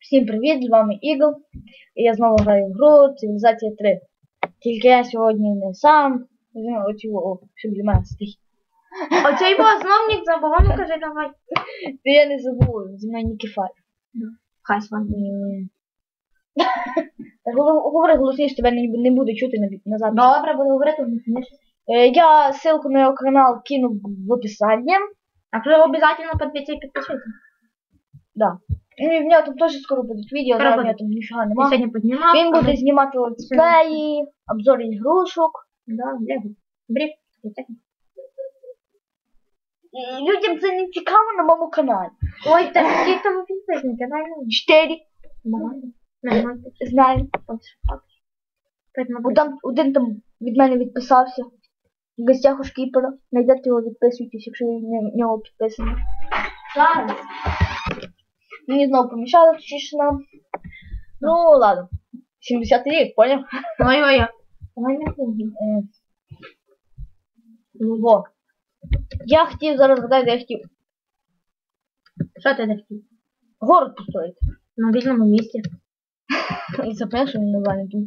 Всім привіт, з вами Ігл. І я знову граю в гру Цивілізація 3. Тільки я сьогодні не сам. Візьму оці о, що біля мене стоїть. Оцей бозновник забував, ну кажи давай. Та я не забув, зі мною Нікіфай. Хай з вами. Говори- голосніше, тебе не, не буде чути на, назад. Добре, буду говорити, не смішно. Е, Я ссылку на його канал кину в описанні. Так що обов'язково підпишіться. Да. І в нього там теж скоро будуть відео, Скоро зараз в нього буде. там ніфіга Я нема. сьогодні піднімав. Він буде знімати летсплеї, обзори ігрушок. Да, Лего. Брік. І Людям це не цікаво на моєму каналі. Ой, та скільки там підписники, дай ну. Чотири. Нормально. Знаю. П'ять на Один, один там від мене відписався. В гостях у шкіпера. Найдете його, відписуйтесь, якщо ви на нього підписані. Зараз. Мені знову помішали точніше нам. Ну ладно. 70 рік, поняв? Ой-ой-ой. Ну во. Я хотів зараз згадати, я хотів Що ти не хотів? город построїти. На вільному місці. І це перше не зайнятий.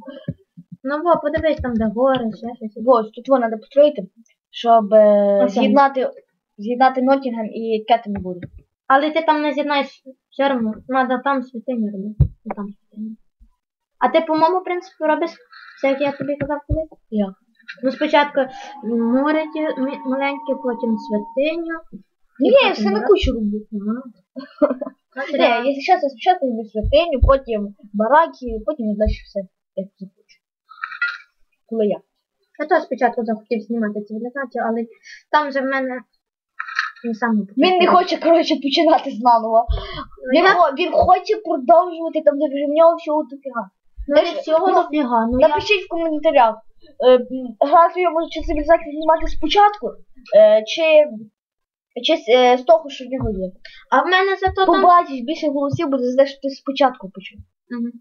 Ну во, подивись там, де гори, ще щось. Ось тут воно треба построїти, щоб е, Окей. з'єднати з'єднати Ноттінгем і Кеттенбург. Але ти там не з'єднаєш одно. Надо там святиню робити. І там святиню. А ти по моєму принципу робиш все, як я тобі казав колись? Як? Ну спочатку море маленьке, потім святиню. Ні, я все на кучу роблю. Ага. Ні, якщо чесно, спочатку роблю святиню, потім бараки, потім далі все як захочу. Коли я. Я теж спочатку захотів знімати цивілізацію, але там же в мене не саме. Він не хоче, коротше, починати заново. Він, я- хо- він хоче продовжувати там, де вже в нього всього дофіга. Ну всього ну, дофіга. Ну я Напишіть в коментарях, е, грати йому чи цивілізацію знімати спочатку, е, чи, чи з, е, з того, що в нього є. А в мене зато там. Побачиш, більше голосів буде за те, що ти спочатку почав. Мгм.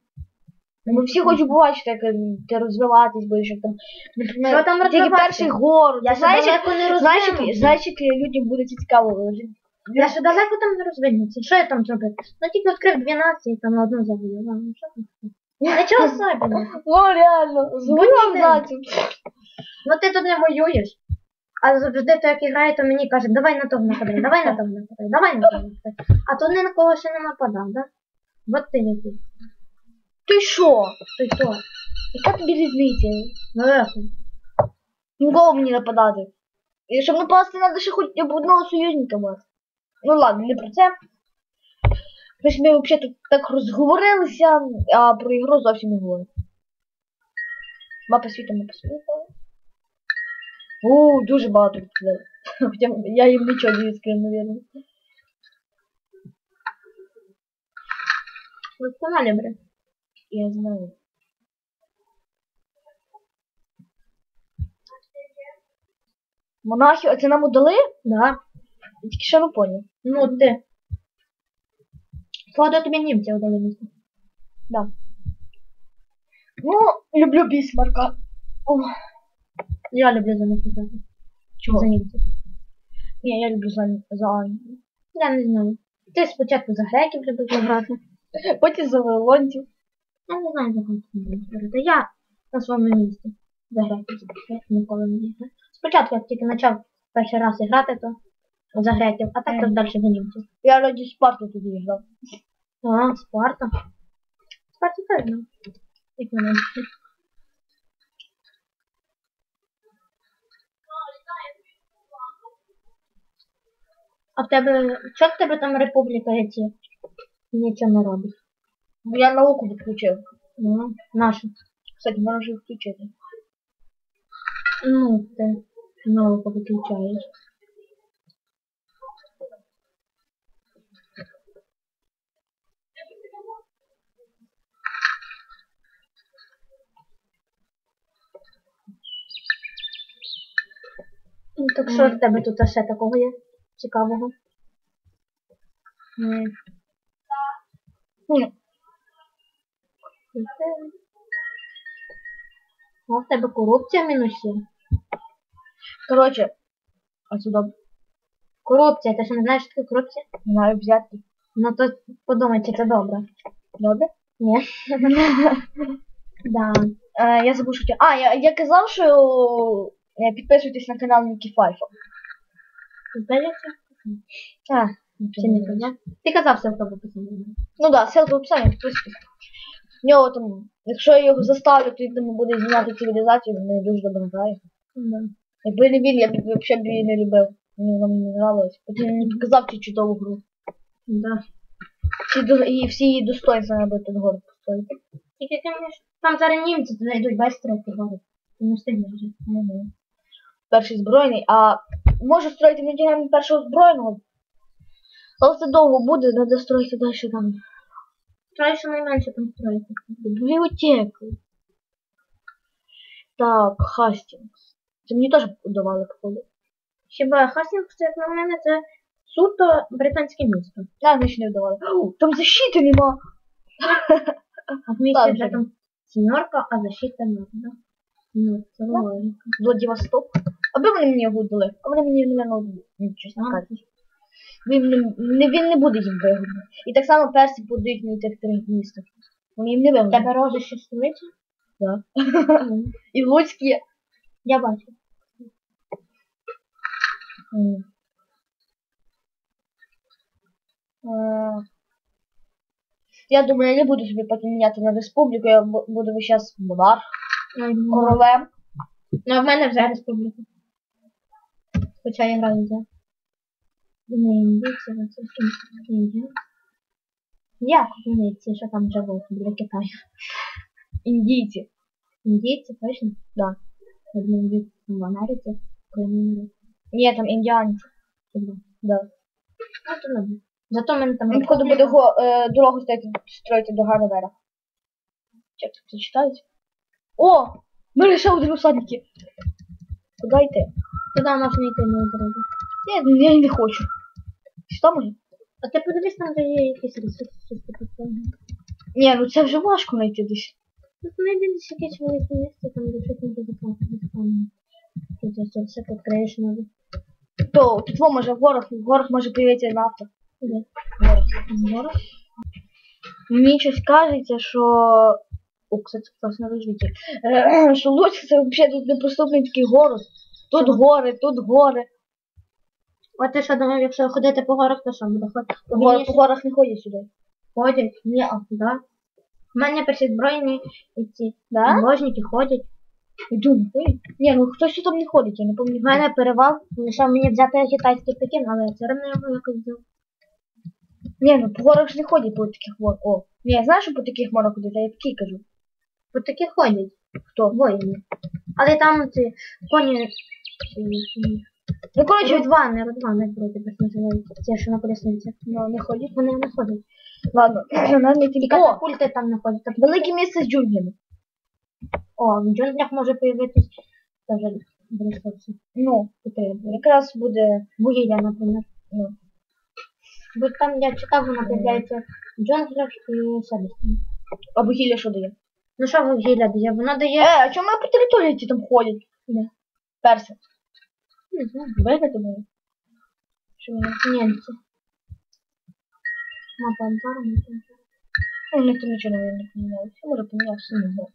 Ми всі хочуть побачити, як е, ти розвиватись будеш, як там, наприклад, Що там тільки розвиватися? перший город. Я ще знаєш, як, далеко не знаєш, як, розвинувся. знаєш, як людям буде це цікаво. Я ще далеко там не розвинуся. Що я там зробив? Ну тільки відкрив 12 і там одну завоював. Ну що там? Нічого особливого. Ну реально, Блін. націю. Ну ти тут не воюєш. А завжди то, як грає, то мені каже, давай на того нападай, давай на того нападай, давай на того нападай. А тут ні на кого ще не нападав, да? Вот ти який. Ти що? Ти хто? Яка тобі різниця? Як? Нікого мені нападати. І щоб напасти, треба ще хоч одного союзника мати. Ну ладно, не про це. Тобто ми взагалі тут так розговорилися, а про ігру зовсім не говоримо. Мапа світу, мапа світу. У, дуже багато відкрили. Хоча я їм нічого не відкрив, мабуть. Ви в каналі, бре. Я знаю. Монахи, а це нам удали? Да. Я тільки що не поняв. Ну ти. Походу тобі німці удали місто. Да. Ну, люблю Бісмарка. О, Я люблю за них грати. чого? За німців. Ні, я люблю за, за Англію. Я не знаю. Ти спочатку за греків любив грати. Потім за Вавилонців. Я не знаю, за ти будеш. Я на своєму місці. За греків. Я ніколи не грав. Спочатку, як тільки почав перший раз грати, то за греків, а так то далі за. Я раді Спарту тоді грав. А, Спарта. Спарта теж знав. Як мене. А в тебе, що в тебе там республіка є ці? Нічого не робить. Бо я науку відключив. Ну, нашу. Кстати, можна вже включити. Ну, ти науку виключаєш. Ну, так що в тебе тут ще такого є? Цікавого? М. Ні. А в тебе корупція мінусів? Коротше, а сюди Корупція, ти що не знаєш, що таке корупція? маю взяти. Ну то подумай, чи це добре. Добре? Ні. Да. Е, я забув, що... А, я, я казав, що е, підписуйтесь на канал Нікі Файфа. Здається? А, Чи не казав? Ти казав все в тому писанні. Ну да, ссылка в описанні, підписуйтесь. Нього там, якщо я його заставлю, то він там буде знімати цивілізацію, він не дуже добре грає. Да. Якби не він, я б взагалі б її не любив. Мені нам не нравилось. Потім мені показав цю чудову гру. Да. Всі, до- і всі її достоинства треба під гору поставити. Тільки ти можеш... Там зараз німці туди йдуть, бачиш, треки говорять. Ти не встигнеш вже. Угу. Перший збройний, а може строїти тягнемо першого збройного. Але це довго буде, треба строїти далі там. Трай, що найменше там строїти. Бібліотеку. Так, Хастінгс. Це мені теж давали походу. Хіба Хастінгс, це, як на мене, це суто британське місто. А, значить не вдавали. О, Там защити нема. А в місті Так, вже там сімерка, а защита да? Ну, це логіка. Владивосток. Аби вони мені його дали. А вони мені не нічого не кажуть. Він не, не, він не буде їм вигодний. І так само перси подають мені тих три міста. Вони їм не вигодні. Тебе рози ще столиця? Да. І Луцькі. Я бачу. Я думаю, я не буду собі потім міняти на республіку, я бу- буду весь час монарх, королем. Ну, в мене вже республіка. Хоча я граю за. Не індійці, а це Індія. Як індійці, що там живуть біля Китаю? Індійці. Індійці, точно? Да. Я думаю, в Америці, коли не Ні, там індіанці. Да. Ну, то. Зато в мене там походу буде го, е, дорогу строїти, строїти до Гарвера. Чи це читають? О! Ми лише один усадники. Куди йти? Туди можна йти на дорогу. Я, я не хочу. Що може? А ти подивись, там є якісь ресурси, щось таке певне. Ні, ну це вже важко знайти десь. Тут знайди десь якесь велике місце, там де щось не буде запасти. Тут це все підкриєш нові. То тут во може в горах може появитися нафта. Де? В горах. Мені щось кажеться, що. О, кстати, класно розвиття. Е, Що Луцьк це взагалі тут неприступний такий город. Тут гори, тут гори. От ти що думав, якщо ходити по горах, то що буде ходити? По, по горах не ходять сюди. Ходять? Ні, а да. У мене перші збройні і ці Да? ложники ходять. Ходять. Ні, ну хтось там не ходить, я не У пам'ятаю. мене перевал, лише мені взяти китайський пекін, але я все одно його якось взяв. Ні, ну по горах ж не ходять по таких горах. О. Ні, я знаю, що по таких горах ходять, а я такий кажу. От такі ходять. Хто? Воїни. Але там ці коні. Ну, коротше, Рудвани, рудвани вроді би називаються. Ті, що на колесницях. ну, не ходять. Вони не ходять. Ладно, не І тільки. О, катапульти там не ходять. Тобто, велике місце з джунглями. О, в джунглях може появитись теж ресурси. Ну, Потрібно. якраз буде. Вугілля, наприклад. Ну. Бо там я читав, воно появляється в джунглях і селищні. А вугілля що дає? Ну що вугілля дає? Воно дає. Е, а чому по території ті там ходять? Де? Перси. Не знаю. Вигнати мене? Що вони? Німці. Мапа Антара, мапа Антара. Ну, у них там нічого не не помінялося. Може помінявся, не знаю.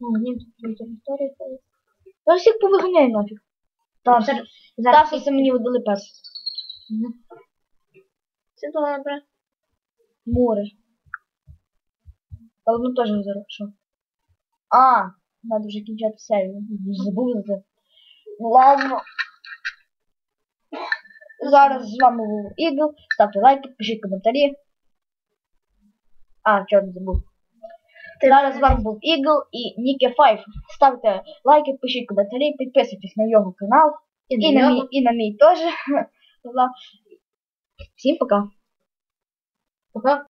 О, німці при території ходять. Та всіх повиганяй нафіг. Тарс. Зараз- Зараз це мені видали перси. Мгм. Це добре. Море. Але воно теж зараз що? А, надо вже кінчати серію. Забув за це. Ладно. Зараз з вами був Ігл. Ставте лайки, пишіть коментарі. А, чорт забув. Зараз з вами був Ігл і Нікі Файф. Ставте лайки, пишіть коментарі, підписуйтесь на його канал. І на мій, і на мій теж. Всім пока. Пока.